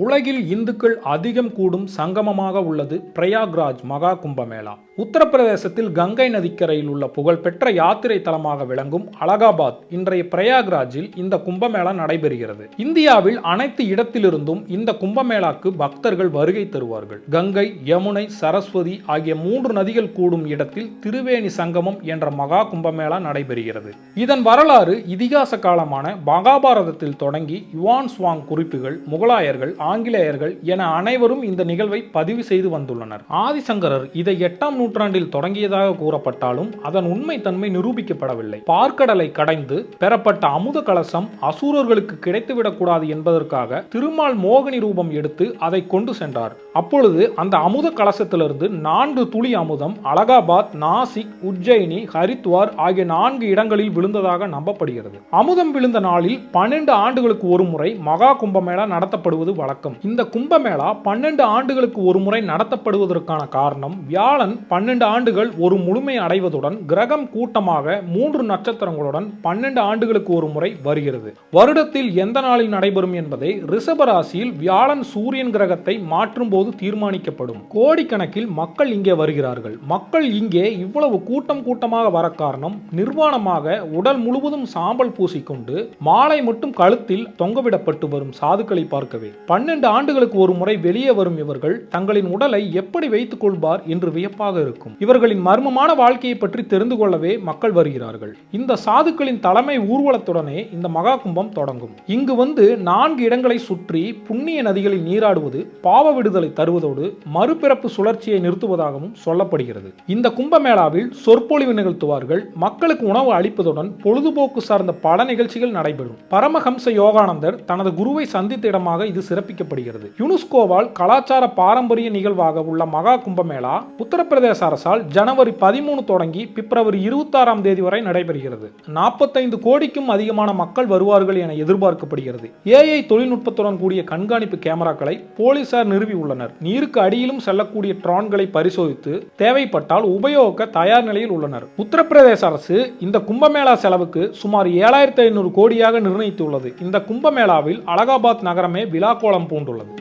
உலகில் இந்துக்கள் அதிகம் கூடும் சங்கமமாக உள்ளது பிரயாக்ராஜ் மகா கும்பமேளா உத்தரப்பிரதேசத்தில் கங்கை நதிக்கரையில் உள்ள புகழ்பெற்ற யாத்திரை தலமாக விளங்கும் அலகாபாத் இன்றைய பிரயாக்ராஜில் இந்த கும்பமேளா நடைபெறுகிறது. இந்தியாவில் அனைத்து இடத்திலிருந்தும் இந்த கும்பமேளாக்கு பக்தர்கள் வருகை தருவார்கள். கங்கை யமுனை சரஸ்வதி ஆகிய மூன்று நதிகள் கூடும் இடத்தில் திருவேணி சங்கமம் என்ற மகா கும்பமேளா நடைபெறுகிறது. இதன் வரலாறு இதிகாச காலமான மகாபாரதத்தில் தொடங்கி யுவான் சுவாங் குறிப்புகள் முகலாயர்கள் ஆங்கிலேயர்கள் என அனைவரும் இந்த நிகழ்வை பதிவு செய்து வந்துள்ளனர். ஆதிசங்கரர் இதை எட்டாம் நூற்றாண்டில் தொடங்கியதாக கூறப்பட்டாலும் அதன் உண்மைத்தன்மை நிரூபிக்கப்படவில்லை. பார்க்கடலை கடைந்து பெறப்பட்ட அமுத கலசம் அசூரர்களுக்கு கிடைத்துவிடக்கூடாது என்பதற்காக திருமால் மோகினி ரூபம் எடுத்து அதை கொண்டு சென்றார். அப்பொழுது அந்த அமுத கலசத்திலிருந்து நான்கு துளி அமுதம் அலகாபாத் நாசிக் உஜ்ஜயினி ஹரித்வார் ஆகிய நான்கு இடங்களில் விழுந்ததாக நம்பப்படுகிறது. அமுதம் விழுந்த நாளில் பன்னெண்டு ஆண்டுகளுக்கு ஒரு முறை மகா கும்பமேளா நடத்தப்படுவது வழக்கம். இந்த கும்பமேளா பன்னெண்டு ஆண்டுகளுக்கு ஒரு முறை நடத்தப்படுவதற்கான காரணம் வியாழன் பன்னெண்டு ஆண்டுகள் ஒரு முழுமை அடைவதுடன் கிரகம் கூட்டமாக மூன்று நட்சத்திரங்களுடன் பன்னெண்டு ஆண்டுகளுக்கு ஒரு முறை வருகிறது. வருடத்தில் எந்த நாளில் நடைபெறும் என்பதை ரிஷப ராசியில் வியாழன் சூரியன் கிரகத்தை மாற்றும் போது தீர்மானிக்கப்படும். கோடிக்கணக்கில் மக்கள் இங்கே வருகிறார்கள். மக்கள் இங்கே இவ்வளவு கூட்டம் கூட்டமாக வர காரணம் நிர்வாணமாக உடல் முழுவதும் சாம்பல் பூசிக்கொண்டு மாலை மட்டும் கழுத்தில் தொங்கவிடப்பட்டு வரும் சாதுக்களை பார்க்கவே. பன்னெண்டு ஆண்டுகளுக்கு ஒரு முறை வெளியே வரும் இவர்கள் தங்களின் உடலை எப்படி வைத்துக் கொள்வார் என்று வியப்பாக இருக்கும். இவர்களின் மர்மமான வாழ்க்கையை பற்றி தெரிந்து கொள்ளவே மக்கள் வருகிறார்கள். இந்த சாதுக்களின் தலைமை ஊர்வலத்துடனே இந்த மகா கும்பம் தொடங்கும். இங்கு வந்து நான்கு இடங்களை சுற்றி புண்ணிய நதிகளில் நீராடுவது பாவ விடுதலை தருவதோடு மறுபிறப்பு சுழற்சியை நிறுத்துவதாகவும் சொல்லப்படுகிறது. இந்த கும்பமேளாவில் சொற்பொழிவு நிகழ்த்துவார்கள். மக்களுக்கு உணவு அளிப்பதுடன் பொழுதுபோக்கு சார்ந்த பல நிகழ்ச்சிகள் நடைபெறும். பரமஹம்ச யோகானந்தர் தனது குருவை சந்தித்த இடமாக இது சிறப்பிக்கப்படுகிறது. யுனெஸ்கோவால் கலாச்சார பாரம்பரிய நிகழ்வாக உள்ள மகா கும்பமேளா உத்தரப்பிரதேச அரசால் ஜனவரி பதிமூணு தொடங்கி பிப்ரவரி இருபத்தாறாம் தேதி வரை நடைபெறுகிறது. நாற்பத்தைந்து கோடிக்கும் அதிகமான மக்கள் வருவார்கள் என எதிர்பார்க்கப்படுகிறது. ஏஐ தொழில்நுட்பத்துடன் கூடிய கண்காணிப்பு கேமராக்களை போலீசார் நிறுவி உள்ளனர். நீருக்கு அடியிலும் செல்லக்கூடிய ட்ரான்களை பரிசோதித்து தேவைப்பட்டால் உபயோகிக்க தயார் நிலையில் உள்ளனர். உத்தரப்பிரதேச அரசு இந்த கும்பமேளா செலவுக்கு சுமார் ஏழாயிரத்தி ஐநூறு கோடியாக நிர்ணயித்துள்ளது. இந்த கும்பமேளாவில் அலகாபாத் நகரமே விழாக்கோலம் பூண்டுள்ளது.